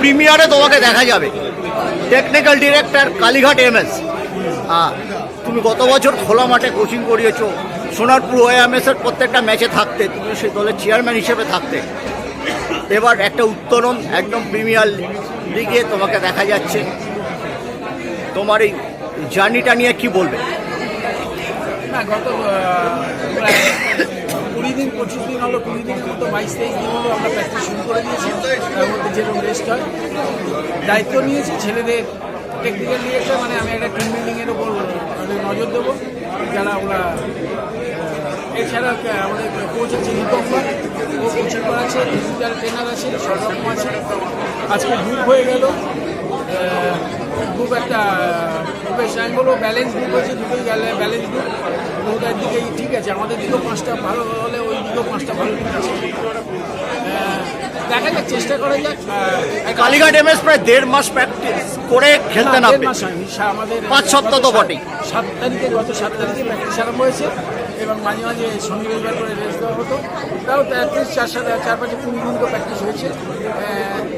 প্রিমিয়ারে তোমাকে দেখা যাবে। Technical director Kalighat M S হ্যাঁ তুমি গত বছর খোলা মাঠে কোচিং করিয়েছো। সোনারপুর ওএমএস এর প্রত্যেকটা ম্যাচে থাকতে, তুমি সেই দলের চেয়ারম্যান হিসেবে থাকতে। এবার একটা উত্তরণ একদম প্রিমিয়ার লিগে তোমাকে দেখা যাচ্ছে। তোমার এই জার্নিটা নিয়ে কি বলবে? না, গত আহ, প্রায় কুড়ি দিন পঁচিশ দিন হলো কুড়ি দিনের মতো বাইশ তেইশ দিন হলো আমরা প্র্যাকটিস শুরু করে দিয়েছি। তার মধ্যে যেরকম রেস্ট হয়, দায়িত্ব নিয়েছি, ছেলেদের টেকনিক্যাল ডিরেক্টর মানে আমি একটা টিম বিল্ডিংয়ের ওপর নজর দেবো। যারা ওরা এছাড়া আমাদের কোচ আছে নিকম্বর ও কোচিং করাচ্ছে ডিজিটাল ট্রেনার আছে সব রকম আছে। আজকে গ্রুপ হয়ে গেল। খুব একটা আমি বলব ব্যালেন্স গ্রুপ হয়েছে দুটোই ব্যালেন্স গ্রুপ দুটার দিকেই ঠিক আছে আমাদের দিকেও পাঁচটা ভালো হলে ওই দিকেও পাঁচটা ভালো দেখা যাক চেষ্টা করা যাক। কালীঘাট এম এস প্রায় দেড় মাস প্র্যাকটিস করে খেলতে না, আমাদের পাঁচ সপ্তাহ তো বটেই। সাত তারিখে গত সাত তারিখে প্র্যাকটিস আরম্ভ হয়েছে এবং মাঝে মাঝে শনি রবিবার করে রেস্ট দেওয়া হতো। তাও অ্যাটলিস্ট চার সাথে চার পাঁচে কুড়ি দিন তো প্র্যাকটিস হয়েছে।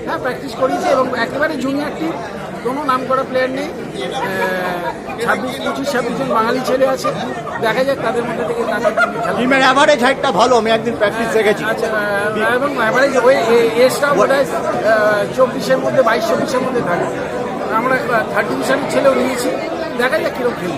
হ্যাঁ প্র্যাকটিস করেছে এবং একেবারে জুনিয়র টিম কোনো নাম করা প্লেয়ার নেই। ছাব্বিশ পঁচিশ ছাব্বিশ জন বাঙালি ছেলে আছে। দেখা যাক তাদের মধ্যে থেকে টিমের অ্যাভারেজ হাইটটা ভালো আমি একদিন প্র্যাকটিস দেখেছি। আচ্ছা এবং অ্যাভারেজ ওই এজটা বোধ হয় চব্বিশের মধ্যে বাইশ চব্বিশের মধ্যে থাকে। আমরা থার্টি ডিভিশনের ছেলেও নিয়েছি। দেখা যাক কীরকম